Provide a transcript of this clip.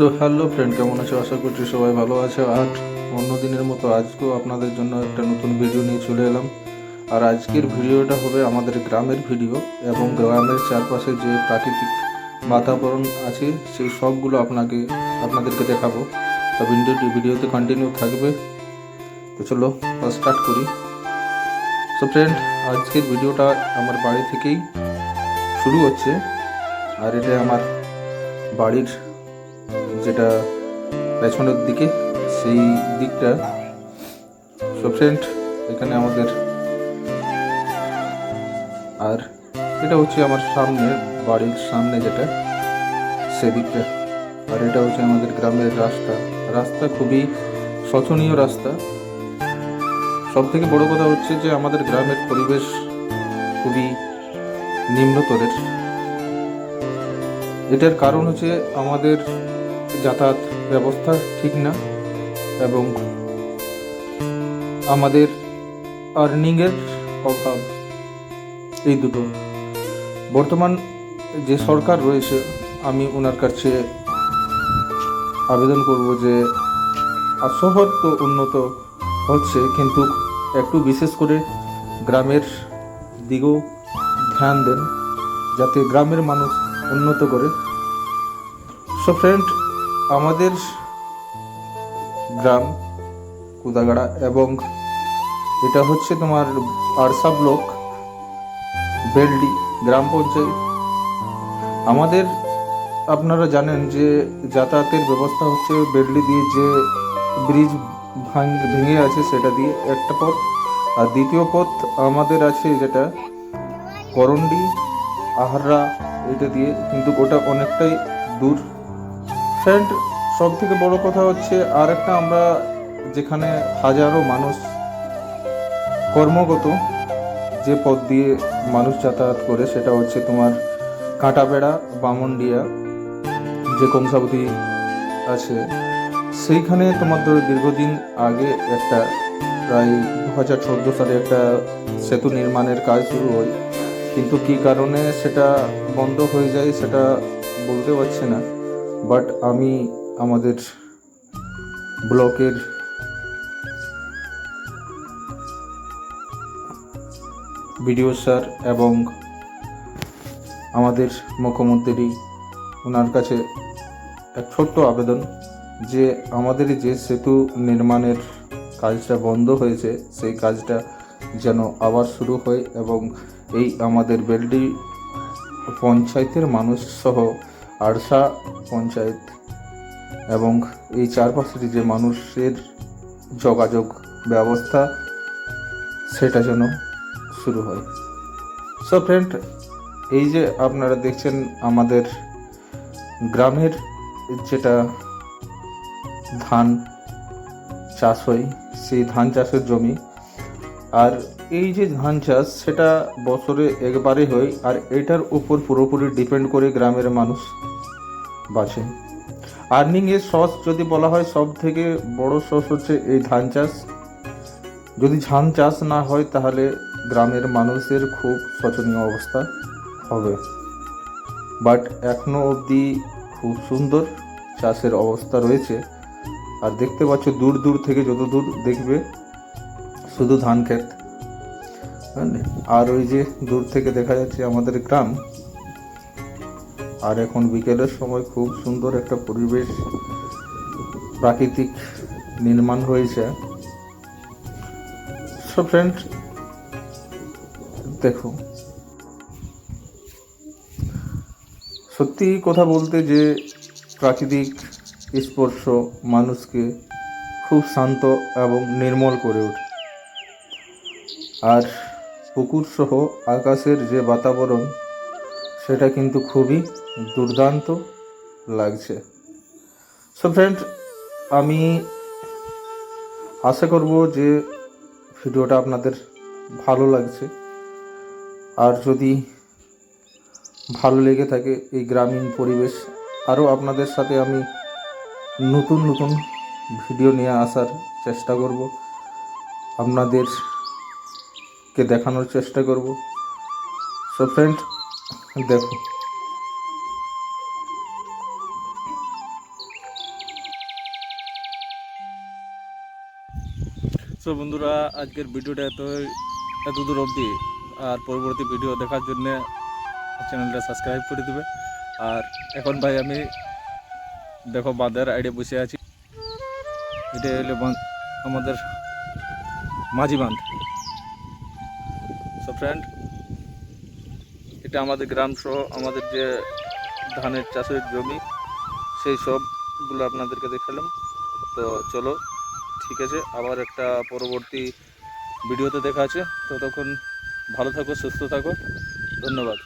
So hello friend কেমন আছো? আশা করছি সবাই ভালো আছে। আর অন্য দিনের মতো আজকেও আপনাদের জন্য একটা নতুন ভিডিও নিয়ে চলে এলাম। আর আজকের ভিডিওটা হবে আমাদের গ্রামের ভিডিও এবং গ্রামের চারপাশে যে প্রাকৃতিক বাতাবরণ আছে, সেই সবগুলো আপনাকে, আপনাদেরকে দেখাবো। তো ভিডিওটি ভিডিওতে কন্টিনিউ থাকবে। তো চলো স্টার্ট করি। সো ফ্রেন্ড আজকের ভিডিওটা আমার বাড়ি থেকেই শুরু হচ্ছে। আর এটা আমার বাড়ির যেটা পেছনের দিকে, সেই দিকটা। সো ফ্রেন্ড এখানে আমাদের আর এটা হচ্ছে আমার সামনে, বাড়ির সামনে যেটা, সেদিকটা। আর এটা হচ্ছে আমাদের গ্রামের রাস্তা। রাস্তা খুবই শোচনীয় রাস্তা। সব থেকে বড় কথা হচ্ছে যে আমাদের গ্রামের পরিবেশ খুবই নিম্নতরের। এটার কারণ হচ্ছে আমাদের যাতায়াত ব্যবস্থা ঠিক না এবং আমাদের আর্নিংয়ের অভাব, এই দুটো। বর্তমান যে সরকার রয়েছে, আমি ওনার কাছে আবেদন করব যে শহর তো উন্নত হচ্ছে, কিন্তু একটু বিশেষ করে গ্রামের দিকেও ধ্যান দেন, যাতে গ্রামের মানুষ উন্নত করে। সো ফ্রেন্ড আমাদের গ্রাম, কুদাগাড়া এবং এটা হচ্ছে তোমার আরসা ব্লক, বেলডি গ্রাম পঞ্চায়েত। আমাদের আপনারা জানেন যে যাতায়াতের ব্যবস্থা হচ্ছে বেলডি দিয়ে যে ব্রিজ ভাঙ, ভেঙে আছে সেটা দিয়ে একটা পথ। আর দ্বিতীয় পথ আমাদের আছে যেটা করন্ডি আহাররা এটা দিয়ে কিন্তু ওটা অনেকটাই দূর। ফ্রেন্ড সব থেকে বড় কথা হচ্ছে আর একটা আমরা যেখানে হাজারো মানুষ কর্মগত যে পথ দিয়ে মানুষ যাতায়াত করে, সেটা হচ্ছে তোমার কাঁটাবেড়া, বামনডিয়া, যে কংসাবতী আছে। সেইখানে তোমার ধরো দীর্ঘদিন আগে একটা প্রায় দু হাজার চোদ্দ সালে একটা সেতু নির্মাণের কাজ শুরু হয়। কিন্তু কী কারণে সেটা বন্ধ হয়ে যায় সেটা বলতে পারছি না। বাট আমি আমাদের ব্লকের বিডিও স্যার এবং আমাদের মুখ্যমন্ত্রী ওনার কাছে এক ছোট্ট আবেদন যে আমাদের যে সেতু নির্মাণের কাজটা বন্ধ হয়েছে, সেই কাজটা যেন আবার শুরু হয় এবং এই আমাদের বেলডি পঞ্চায়েতের মানুষ সহ আরসা পঞ্চায়েত এবং এই চারপাশের যে মানুষের যোগাযোগ ব্যবস্থা, সেটা যেন শুরু হয়। সো ফ্রেন্ড এই যে আপনারা দেখছেন আমাদের গ্রামের যেটা ধান চাষ হয়, সেই ধান চাষের জমি। আর এই যে ধান চাষ, সেটা বছরে একবারে হয়, আর এটার উপর পুরোপুরি ডিপেন্ড করে গ্রামের মানুষ বাঁচে। আর্নিংয়ের সস যদি বলা হয় সব থেকে বড় সস হচ্ছে এই ধান চাষ। যদি ধান চাষ না হয়, তাহলে গ্রামের মানুষের খুব শোচনীয় অবস্থা হবে। বাট এখনও অবধি খুব সুন্দর চাষের অবস্থা রয়েছে। আর দেখতে পাচ্ছ, দূর দূর থেকে যত দূর দেখবে, শুধু ধান ক্ষেত। বুঝলে? আর ওই যে দূর থেকে দেখা যাচ্ছে আমাদের গ্রাম আর এখন বিকেলের সময় খুব সুন্দর একটা পরিবেশ প্রাকৃতিক নির্মাণ হয়েছে। সো ফ্রেন্ড দেখো। সত্যি কথা বলতে যে প্রাকৃতিক স্পর্শ মানুষকে খুব শান্ত এবং নির্মল করে ওঠে। আর পুকুর সহ আকাশের যে বাতাবরণ সেটা কিন্তু খুবই দুর্দান্ত লাগছে। সো ফ্রেন্ড আমি আশা করব যে ভিডিওটা আপনাদের ভালো লাগছে। আর যদি ভালো লেগে থাকে এই গ্রামীণ পরিবেশ, আরও আপনাদের সাথে আমি নতুন নতুন ভিডিও নিয়ে আসার চেষ্টা করব। আপনাদেরকে দেখানোর চেষ্টা করব। সো ফ্রেন্ড দেখো। সো বন্ধুরা, আজকের ভিডিওটা এত এত দূর অবধি। আর পরবর্তী ভিডিও দেখার জন্যে চ্যানেলটা সাবস্ক্রাইব করে দেবে। আর এখন ভাই আমি দেখো, বাঁধের আইডে বসে আছি। এটা হলো আমাদের মাঝি বাঁধ। সো ফ্রেন্ড এটা আমাদের গ্রাম সহ আমাদের যে ধানের চাষের জমি, সেই সবগুলো আপনাদেরকে দেখালাম। তো চলো, ঠিক আছে, আবার একটা পরবর্তী ভিডিওতে দেখা আছে ততক্ষণ ভালো থাকো, সুস্থ থাকো। ধন্যবাদ।